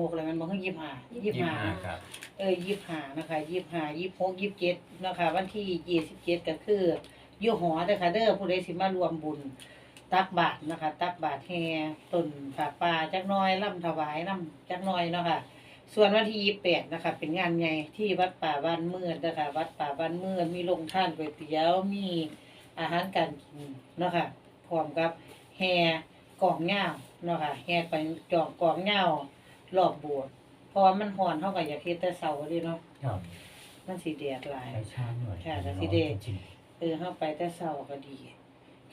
หกแล้วมันบอกว่ายี่สิบห้ายี่สิยี่บสิบห้าห้าครับเออยี่สิบห้านะคะยี่สิบห้ายี่สิบหกยี่สิบเจ็ดนะคะ วันที่ยี่สิบเจ็ดก็คืออยู่หอเด้อค่ะเด้อผู้ใดสิมารวมบุญ ตักบาตรนะคะ ตักบาตรแห่ต้นผาป่าจักหน้อยล่ำถวายล่ำจักหน้อยเนาะค่ะ ส่วนวันที่ยี่แปดนะคะ เป็นงานใหญ่ที่วัดป่าบ้านเมือดนะคะ วัดป่าบ้านเมือดมีโรงท่านก๋วยเตี๋ยวมีอาหารการกินเนาะค่ะพร้อมกับแห่กองเหง้าเนาะค่ะแห่ไปจองกองเหง้า รอบโบสถ์เพราะว่ามันห่อนเท่ากับอยากเฮ็ดแต่เสาร์เดิเนาะครับมันสีแดดหลาย ใช้ช้าหน่อยค่ะแต่ร้อนสิเดช จริงเออเข้าไปแต่เสาร์ก็ดี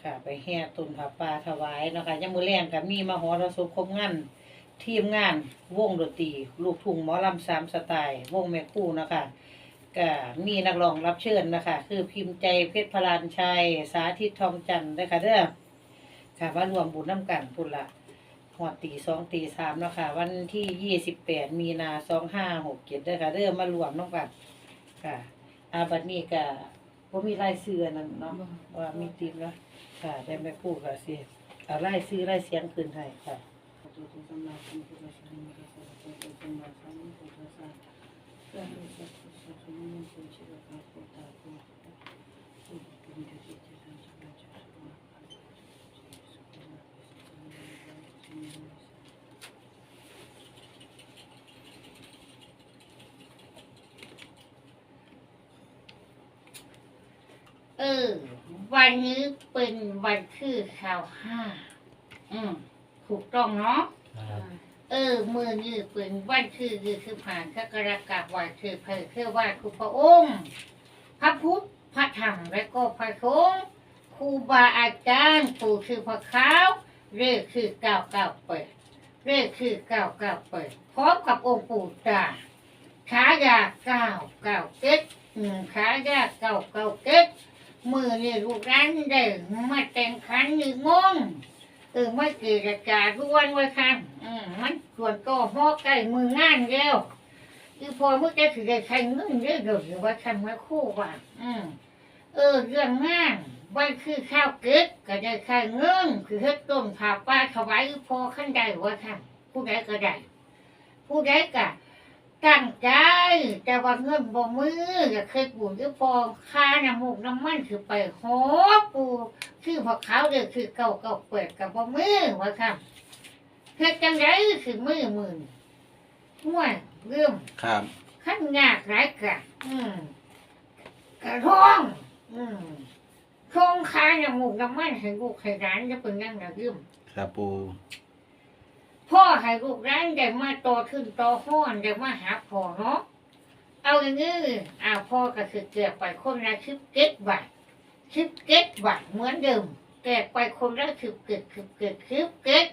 ค่ะ ไปแห่ต้นผาป่าถวายเนาะค่ะยังมือแรงกับมีมหรสพครบงานทีมงานวงดนตรีลูกทุ่งหมอลำสามสไตล์ วงแม่คู่เนาะคะก็มีนักร้องรับเชิญนะคะ คือพิมพ์ใจเพชรพลานชัย สาธิตทองจันทร์เด้อค่ะเด้อค่ะมารวมบุญน้ำกันพุ่นละ หอดตีสองตีสามเนาะค่ะ วันที่ยี่สิบแปดมีนาสองห้าหกเจ็ดเด้ค่ะเด้อมารวมน้ำกันค่ะอาบัดนี้ก็ว่ามีรายชื่ออันนั่นเนาะว่ามีติดเนาะค่ะได้แม่พูดก็สิเอารายชื่อรายเสียงคืนให้ค่ะ ออวันนี้เป็นวันคือข่าวห้า อืม ถูกต้องเนาะ เออ มือนี้เป็นวันคือคือคือผ่านพระกรกฎาคมวันคือเพอเพื่อว่าครูพระองค์ พระพุทธ พระธรรม และก็พระสงฆ์ครูบาอาจารย์ปู่คือพระขาวเรียกคือเก้าเก้าเปิดเรียกคือเก้าเก้าเปิดพร้อมกับองค์ปู่ตาขายาเก้าเก้าเก็ดอืมขายาเก้าเก้าเก็ด มือนี่ลูกร้านเด้อมาแต่งขันนี่งงเออไม่เกิดอาการร้วนไว้ค่ะอืมมันส่วนก็หอใกล้มืองานแล้วคือพอเมื่อจะถือใครเงินเยอะเดี๋ยวว่าทำมาคู่ว่าอืมเออเรื่องงานวันคือข้าวเกิดก็ได้ใครเงินคือเฮ็ดต้มผ่าป้าถวายพอขั้นใดว่าค่ะผู้ใดก็ได้ผู้ใดก็ แต่ว่าเงินบ่มือก็เคยบุญคือพอค่าน้ำมูกน้ำมันคือไปหอปูคือพอเขาเด้อคือเก่าเก่าเปิดกับบ่มือว่าค่ะเฮ็ดจังไดคือมือมือห่วยเรื่องครับขั้นยากหลายกะอืมกระท้องอืมคงคายน้ำมูกน้ำมันให้ลูกให้ร้านจะเป็นยังไงเรื่องครับปูพ่อให้ลูกร้านได้มาโตขึ้นโตห้อนได้มาหาพ่อเนาะ เอาอย่างนี้อ่าพ่อก็คือเก็บไปคนละชิบเก็ดบาทชิบเก็ดบาทเหมือนเดิมแกะไปคนละชิบเก็ดชิบเก็ดชิบเก็ด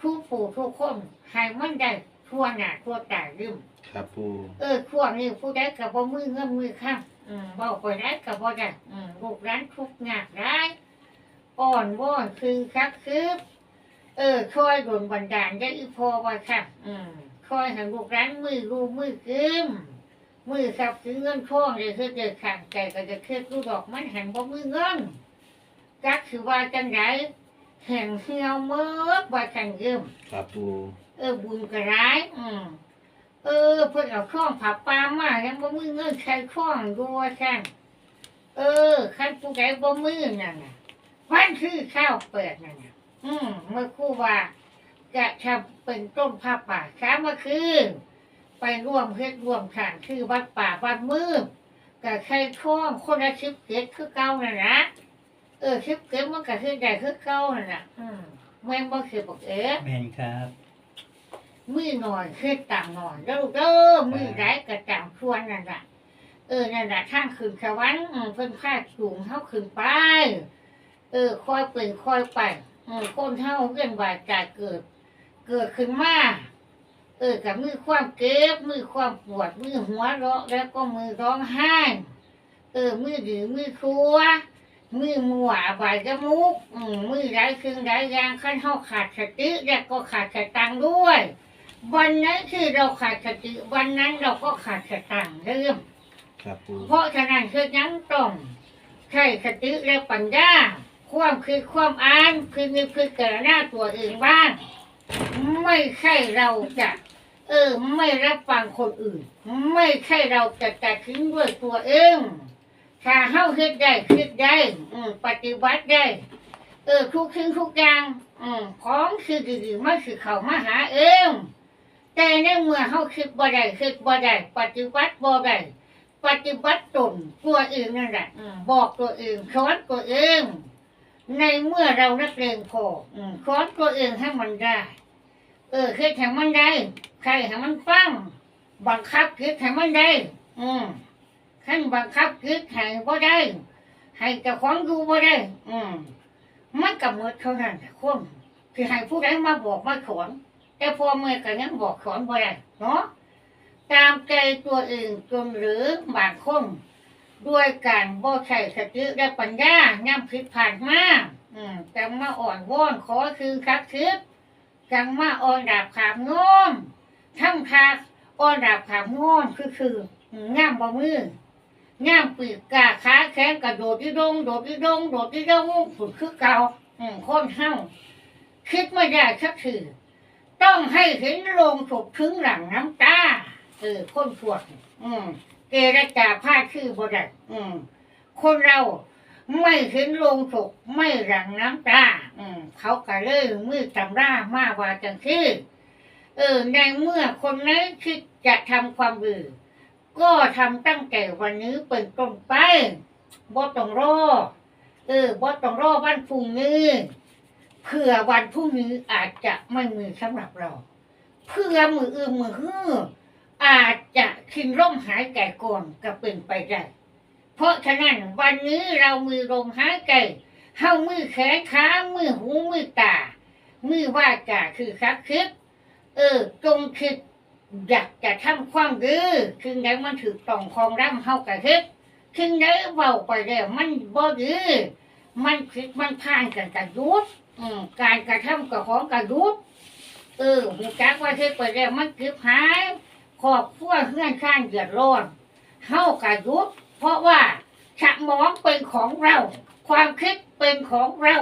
ทุกผู้ทุกคนให้มันได้ทั่วหน้าทั่วตาลืมครับปูเออพวกนี้ผู้ใดกับบ่มือเงินมือข้ามอืมบอกไปได้กับบ่ได้อืมลูกร้านทุกงานได้อ่อนว่อนคือคักคือเออคอยโดนบันดาลได้อีพอว่าค่ะ อืมคอยให้ลูกร้านมือรูมือกึม มือขับคือเงินทองเลยคือเกิดขังใจก็จะคือลูกดอกมันหันบ่มือเงินกักคือว่าจังไรแห่งเหี่ยวเมื่อว่าขังเยิมครับปูเออบุญกระไรอืมเออเพิ่นเอาข้องผับปลามายังบ่มือเงินใช้ข้องดูว่าแค่นเออขั้นผู้ใดบ่มือนั่นน่ะวันคือข้าวเปิดนั่นน่ะอืมเมื่อครู่ว่าจะทำเป็นต้นผ้าป่าสามเมื่อคืน ไปร่วมเฮ็ดร่วมทานคือวัดป่าวัดมือกับใครข้องคนละชิบเกตคือเก่านั่นนะเออชิบเกตมันก็คือใหญ่คือเก่านั่นน่ะอืมแม่นบ่คือบอกเอ๋แมนครับมือหน่อยคือต่างหน่อยเด้อเด้อมือไรก็ต่างชวนนั่นแหละเออนั่นแหละทางขึ้นสวรรค์อืมเพิ่นพาสูงเท่าขึ้นไป เออค่อยเป็นค่อยไปอืมคนเท่าเรื่องว่าจะเกิด เกิดขึ้นมา เออกับมือความเก็บ มือความปวด มือหัวเราะแล้วก็มือร้องไห้ เออ มือดื้อมือครัว มือมัวบายจมูกอืมมือไรครึ่งไรยางขั้นเท่าขาดสติแล้วก็ขาดสตังค์ด้วย วันนั้นคือเราขาดสติวันนั้นเราก็ขาดสตังค์เริ่ม ครับปูเพราะฉะนั้นคือยังต้องใช้สติและปัญญาความคือความอ่านคือนึกคือเกิดหน้าตัวเองบ้าง ไม่ใช่เราจะ เออ ไม่รับฟังคนอื่น ไม่ใช่เราจะตัดทิ้งด้วยตัวเองถ้าเฮาคิดได้คิดได้อืมปฏิบัติได้ เออทุกสิ่งทุกอย่างอืมของคือดีๆมันคือเขามาหาเองแต่ในเมื่อเฮาคิดบ่ได้คิดบ่ได้ปฏิบัติบ่ได้ปฏิบัติตนตัวเองนั่นแหละบอกตัวเองสอนตัวเอง ในเมื่อเรานักเรียนพอสอนตัวเองให้มันได้ เออคือให้มันได้ใครให้มันฟัง บังคับคือให้มันได้ อืมขั้นบังคับคือให้บ่ได้ ให้เจ้าของดูบ่ได้ อืมมันกับมือเท่านั้นแหละคนคือให้ผู้ใดมาบอกมาสอนแต่พอเมื่อกันยังบอกสอนบ่ได้เนาะตามใจตัวเองจนหรือบางคนด้วยการบ่ใช้สติและปัญญาย่ำผิดผ่านมาอืมจังมาอ่อนว่อนขอคือคักคืบ จังมาอ่อนดาบขามโน้มทั้งคาอ่อนดาบขามโน้มคือคือง่ามบ่มือย่างปีกกาขาแข็งกระโดดที่ดงโดดที่ดงโดดที่ดงผุดคือเก่าคนเฮาคิดไม่ได้สักทีต้องให้เห็นโลงศพถึงหลังน้ำตาเออคนสวดอืมเกรจาผ้าชื่อบ่ได้อืมคนเราไม่เห็นโลงศพไม่หลังน้ำตา อืมเขาก็เลยมือตำรามาว่าจังคือเออในเมื่อคนนั้นคิดจะทำความดีก็ทำตั้งแต่วันนี้เป็นต้นไปบ่ต้องรอเออบ่ต้องรอวันพรุ่งนี้เผื่อวันพรุ่งนี้อาจจะไม่มีสำหรับเรา เพื่อมืออื่นมือฮืออาจจะคินร่มหายใจก่อนก็เป็นไปได้เพราะฉะนั้นวันนี้เรามีลมหายใจ เฮามือแขนขามือหูมือตา มือว่าจาคือคักคิดเออจงคิดอยากจะทำความดีคือไงมันถือต้องของร่ำเฮากะเฮ็ดคือไงเว้าไปแล้วมันบ่ดีมันผิดมันผ่านกันกะยุดการกระทำกับของกะยุดเออหูจักว่าเฮ็ดไปแล้วมันเก็บหายครอบครัวเฮือนข้างเดือดร้อนเฮากะยุดเพราะว่าสมองเป็นของเรา ความคิดเป็นของเรา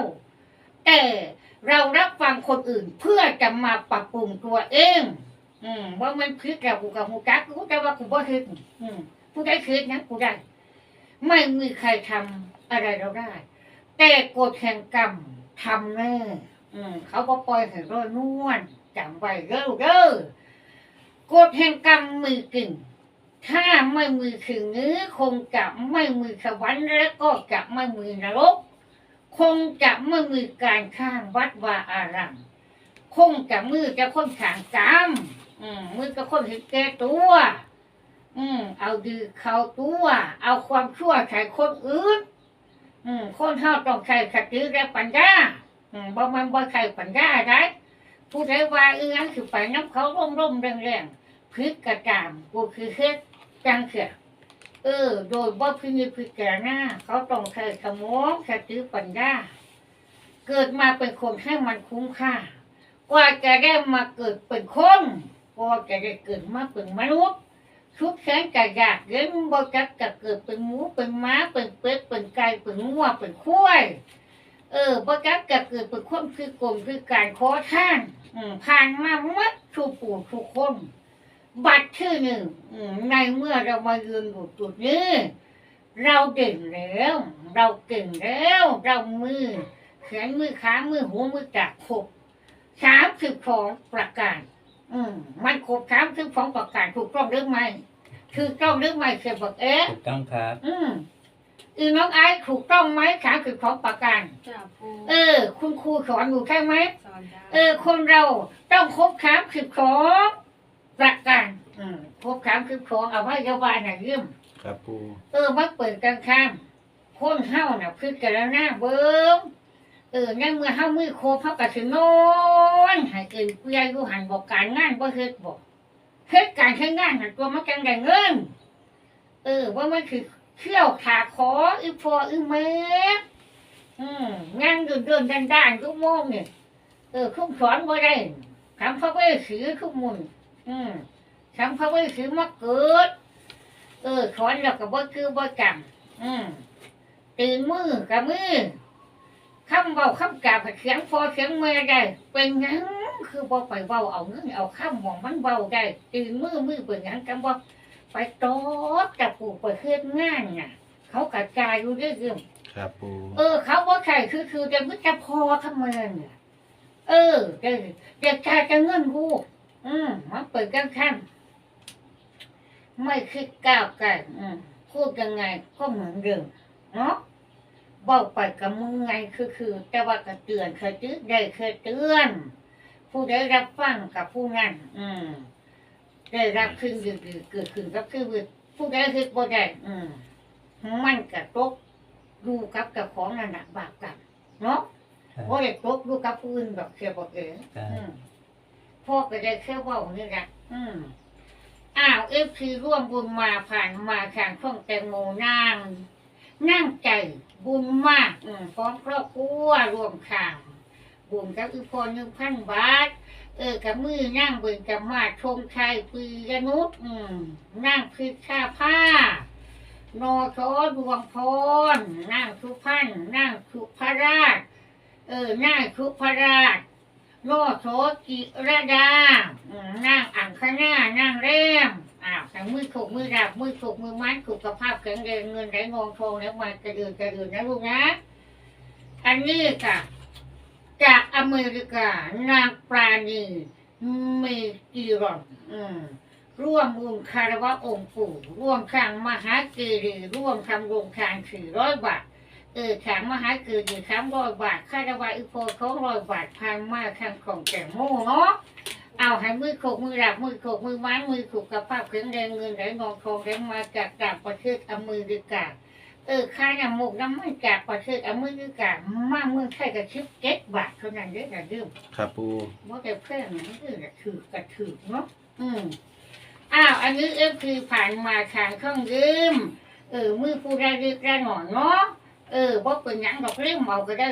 แต่เรารับฟังคนอื่นเพื่อจะมาปรับปรุงตัวเอง อืมว่ามันคิดแล้วกูกับกูกักกูแต่ว่ากูบ่คิดอืมกูได้คิดนะกูได้ไม่มีใครทำอะไรเราได้ แต่กฎแห่งกรรมทำแน่อืมเขาก็ปล่อยให้ร้อยนวลจำไว้เด้อเด้อกฎแห่งกรรมมีกลิ่น ถ้าไม่มีสิ่งนี้คงจะไม่มีสวรรค์และก็จะไม่มีนรก คงจะไม่มีการข้างวัดวาอารามคงจะมือจะค้นขางกรรมอืมมือก็คนเห็นแก่ตัว อืม เอาดีเข้าตัว เอาความชั่วใส่คนอื่นอืมคนเฮาต้องใช้สติและปัญญาอืมบ่มันบ่ใช้ปัญญาได้ผู้ใดว่าอีหยังสิไปน้ำเขาร่มร่มๆแรงๆพิษกระจามกูคือเฮ็ด จังเสียเออ โดยบ่พินิจพิจารณาเขาต้องใช้สมองสติปัญญาเกิดมาเป็นคนให้มันคุ้มค่ากว่าจะได้มาเกิดเป็นคนกว่าจะได้เกิดมาเป็นมนุษย์ทุกแสนจะอยากเลี้ยงบ่จักจะเกิดเป็นหมูเป็นม้าเป็นเป็ดเป็นไก่เป็นงัวเป็นควายเออบ่จักจะเกิดเป็นคนคือกลมคือการขอท่านผ่านมาหมัดทุกปู่ทุกคน บัตรชื่อหนึ่งอืมในเมื่อเรามายืนอยู่จุดนี้ เราเด่นแล้ว เราเก่งแล้ว เรามือแขนมือขามือหูมือจักครบสามสิบสองประการ อืมมันครบสามสิบสองประการถูกต้องหรือไม่ถูกต้องหรือไม่เสียบอกเอ๊ะถูกต้องครับ อืมอีน้องไอ้ถูกต้องไหมสามสิบสองประการจ้าปูเออ คุณครูสอนอยู่ใช่ไหมสอนได้เออ คนเราต้องครบสามสิบสอง ประการอืมครบสามสิบสองเอาไว้เยาวาน่ะยืมครับปูเออมาเปิดกลางข้ามคนเฮาน่ะคือกันแล้วนะเบิ้งเออในเมื่อเฮามือโคบเฮาก็สินอนให้เกินเปียอยู่หันบอกการงานบ่เฮ็ดบ่เฮ็ดการใช้งานหันตัวมันจังได้เงิน เออว่ามันคือเที่ยวขาขออีพออีแม่อืมงานเดินเดินด้านด้านๆทุกโมงเนี่ยเออคุ้มสอนบ่ได้ทำพระเวสสีทุกมุน อืมทำพระเวสสีมาเกิด เออถอนแล้วก็บ่คือบ่จำอืมตื่นมือกับมือคำเบาคำกาบเสียงพอเสียงเมื่อได้ เป็นหยังคือบ่ไปเบาเอาเงินเอาข้ามหมองมันเบาได้ตื่นมือมือเปิดหยังกันบ่ไปตอกจับปูไปเฮ็ดงานน่ะ เขากระจายอยู่เรื่อยๆครับปูเออ เขาว่าใครคือคือจะมึจะพอทำไมเนี่ยเออเด็กเด็กชายจะเงินกู อืมมันเปิดกันขั้นไม่คิดก้าวไกันอืมพูดยังไงก็เหมือนเดิมเนาะบอกไปกับมึงไงคือคือแต่ว่าก็เตือนเคยตื้อได้เคยเตือน ผู้ได้รับฟังกับผู้นั้นอืมได้รับขึ้นยืดเกิดขึ้นกับคือผู้ได้คือบ่ได้อืมมันกระตกดูกับกับของนั่นน่ะบาปกรรมเนาะเพราะเด็กตกดูกับผู้อื่นแบบเสียบอกเองอืม พ่อก็ได้แค่เว่านี่แหละอืมอ้าวเอฟซีร่วมบุญมาผ่านมาทางช่องแตงโมนั่งนั่งใจบุญมาก อืมพร้อมครอบครัวรวมข่าวบุญกับอีพอหนึ่งพันบาท เออกับมือนั่งเบิ่งกับมาชงชัยปียนุษอืมนั่งพิชชาผ้านอชอดวงพรนั่งสุพันนั่งสุภราช เออนั่งสุภราช นอโสกิระดาอืมนั่งอังคณานั่งเร่มอ้าวแต่มือถูกมือดับมือถูกมือมัดสุขภาพแข็งแรงเงินไหลงองทองแล้วมากระเดือนกระเดือนนะลูกนะ อันนี้ค่ะ จากอเมริกานางปราณีเมกิรอนอืมร่วมบุญคารวะองค์ปู่ ร่วมขังมหาเกรีร่วมทำโรงทานสี่ร้อยบาท เออขังมหาเกรีสามร้อยบาทคารวะอุโปสองร้อยบาทพันมาทางของแก่โม่เนาะเอาให้มือโขกมือหลับมือโขกมือไม้มือถูกกระภาพแข็งแรงเงินไหลนองทองไหลมาจากต่างประเทศอเมริกาเออค่าน้ำมูกน้ำมันจากประเทศอเมริกามาเมืองไทยกับชิปเก็ตบาทเท่านั้นเด้อนะเดิมครับปูว่าแต่เพื่อนมันคือกระถือกระถือเนาะอืมอ้าวอันนี้เอฟคือผ่านมาทางเครื่องยืมเออมือผู้ได้รีบได้หน่อยเนาะ เออบ่เป็นหยังดอกเล่มเมาก็ได้